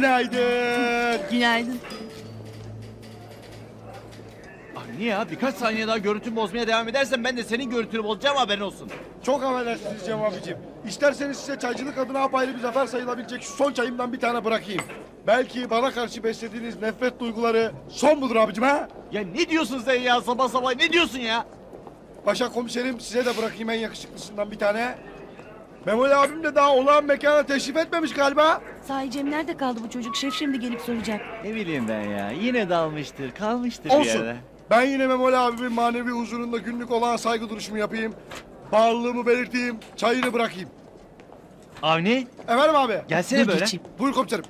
Günaydın. Günaydın. Avni ya birkaç saniye daha görüntümü bozmaya devam edersen ben de senin görüntünü bozacağım haberin olsun. Çok affedersiniz Cem abicim. İsterseniz size çaycılık adına apayrı bir zafer sayılabilecek şu son çayımdan bir tane bırakayım. Belki bana karşı beslediğiniz nefret duyguları son budur abicim ha? Ya ne diyorsun sen ya sabah sabah ne diyorsun ya? Paşa komiserim size de bırakayım en yakışıklısından bir tane. Memoli abim de daha olağan mekana teşrif etmemiş galiba. Sahi Cem nerede kaldı bu çocuk? Şef şimdi gelip soracak. Ne bileyim ben ya yine dalmıştır kalmıştır Olsun. Ben yine Memoli abimin manevi huzurunda günlük olağan saygı duruşumu yapayım. Bağlılığımı belirteyim, çayını bırakayım. Avni Efendim abi? gelsene Dur böyle. geçeyim. Buyur komiserim.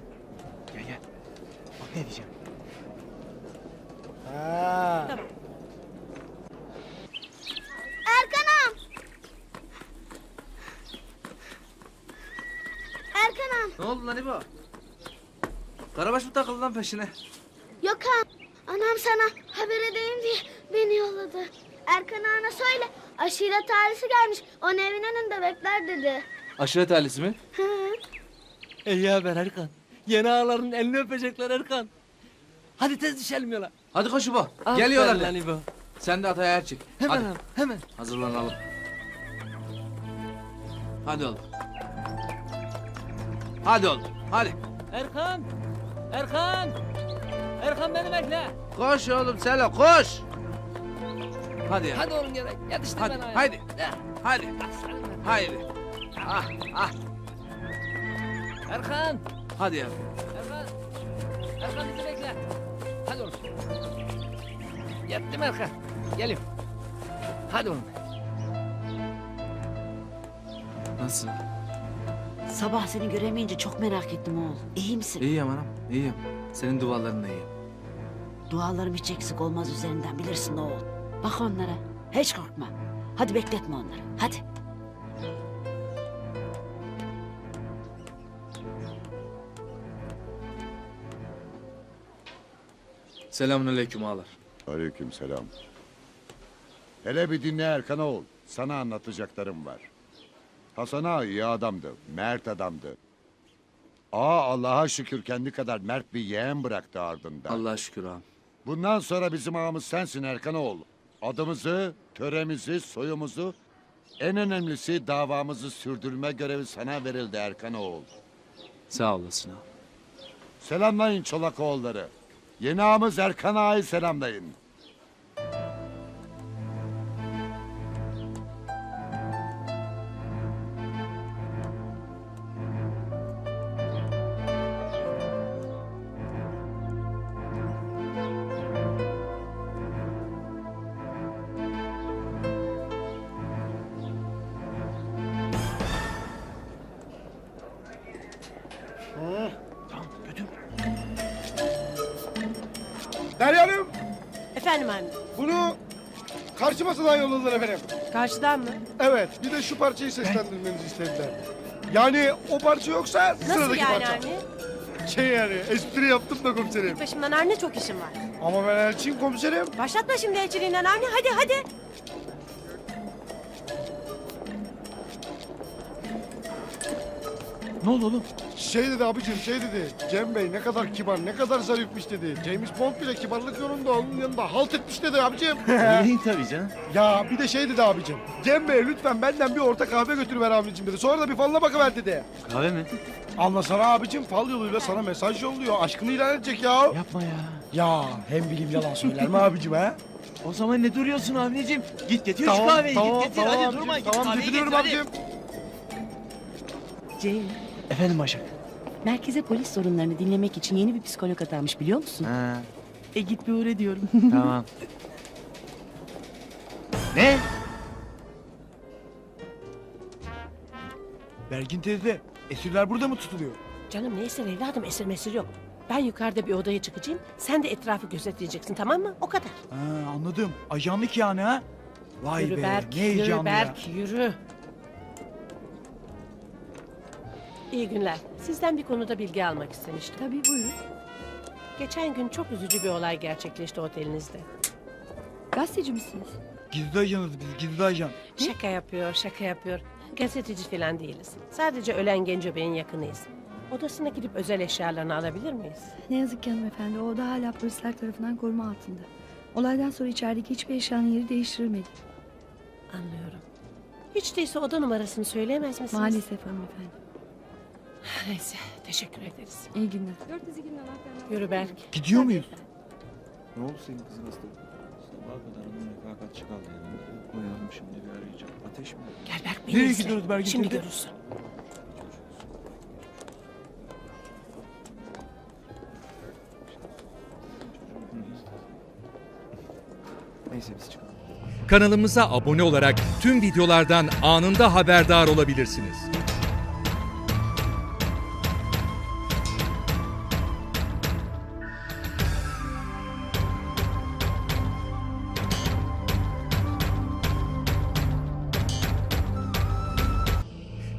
Gel gel. Bak ne diyeceğim. Ha. Erkan'ım. Erkan'ım. Ne oldu lan İbo? Karabaş mı takıldı lan peşine? Yok ha. Anam sana haber edeyim diye beni yolladı. Erkan ana söyle. Aşiret ailesi gelmiş. Onu evin önünde bekler dedi. Aşiret ailesi mi? Hı. İyi haber Erkan. Yeni ağaların elini öpecekler Erkan. Hadi tez düşelim yola. Hadi koş İbo. Aferin Geliyorlar lan lan. İbo. Sen de ataya yer çek. Hemen Hadi. abi, hemen. Hazırlanalım. Hadi oğlum. Hadi oğlum. Hadi. Erkan! Erkan! Erkan beni bekle. Koş oğlum Selo koş. Hadi ya. Hadi oğlum gel. Yetiştir Hadi, beni ayağa. haydi. Ya, Hadi. aslanım. Haydi. Ah ah. Erkan! Hadi ya. Erkan! Erkan bizi bekle. Hadi oğlum. Yettim Erkan. Geliyorum. Hadi oğlum. Nasıl? Sabah seni göremeyince çok merak ettim oğul. İyi misin? İyiyim anam. İyiyim. Senin dualarınla iyiyim. Dualarım hiç eksik olmaz üzerinden bilirsin oğul. Bak onlara. Hiç korkma. Hadi bekletme onları. Hadi. Selamünaleyküm ağalar. Aleyküm selam. Hele bir dinle Erkan oğul. Sana anlatacaklarım var. Hasan ağa iyi adamdı. Mert adamdı. Aa Allah'a şükür kendi kadar mert bir yeğen bıraktı ardında. Allah'a şükür ağam. Bundan sonra bizim ağamız sensin Erkan oğul. Adımızı, töremizi, soyumuzu, en önemlisi davamızı sürdürme görevi sana verildi Erkan oğul. Sağ olasın ağam. Selamlayın çolak oğulları. Yeni ağamız Erkan ağayı selamlayın. Derya Hanım, Efendim anne. bunu karşı masadan yolladılar efendim. Karşıdan mı? Evet, bir de şu parçayı seslendirmenizi istediler. Yani o parça yoksa Nasıl sıradaki yani parça. anne? Şey yani, espri yaptım da komiserim. Başımdan anne çok işim var. Ama ben elçiyim komiserim. Başlatma şimdi elçiliğinden anne hadi hadi. Ne oldu oğlum? Şey dedi abicim, şey dedi. Cem Bey ne kadar kibar, ne kadar zarifmiş dedi. James Bond bile kibarlık yolunda onun yanında halt etmiş dedi abicim. İyiyim tabii canım. ya bir de şey dedi abicim. Cem Bey lütfen benden bir orta kahve götürüver abicim dedi. Sonra da bir falına bakıver dedi. Kahve mi? Anlasana abicim fal yoluyla sana mesaj yolluyor. Aşkını ilan edecek ya. Yapma ya. Ya hem bilim yalan söyler mi abicim ha? O zaman ne duruyorsun Avni'cim? Git getir Tamam, şu kahveyi tamam, git getir tamam hadi abicim, durma git Tamam kahveyi getiriyorum getir, hadi. abicim. Cem, Efendim Başak. merkeze polis sorunlarını dinlemek için yeni bir psikolog atanmış biliyor musun? Ha, E git bir uğra diyorum. tamam. ne? Bergin teyze, esirler burada mı tutuluyor? Canım neyse evladım esir mesir yok. Ben yukarıda bir odaya çıkacağım. Sen de etrafı gözetleyeceksin tamam mı? O kadar. Ha, anladım. Ajanlık yani ha. Vay yürü be Berk, ne yürü heyecanlı ya. Berk, yürü. İyi günler. Sizden bir konuda bilgi almak istemiştim. Tabii buyurun. Geçen gün çok üzücü bir olay gerçekleşti otelinizde. Gazeteci misiniz? Gizli ajanız biz gizli ajan. Şaka yapıyor, şaka yapıyor. Gazeteci falan değiliz. Sadece ölen Genco Bey'in yakınıyız. Odasına gidip özel eşyalarını alabilir miyiz? Ne yazık ki hanımefendi o oda hala polisler tarafından koruma altında. Olaydan sonra içerideki hiçbir eşyanın yeri değiştirilmedi. Anlıyorum. Hiç değilse oda numarasını söyleyemez misiniz? Maalesef hanımefendi. Neyse teşekkür ederiz. İyi günler. Yürü Berk. Gidiyor muyuz? Ne oldu senin kızın hasta? Sabaha kadar onun refakatçi kaldı yanında. Uyandım şimdi bir arayacağım. Ateş mi? Gel Berk beni Nereye izle. gidiyoruz Berk Şimdi teyze? görürsün. Neyse biz çıkalım. Kanalımıza abone olarak tüm videolardan anında haberdar olabilirsiniz.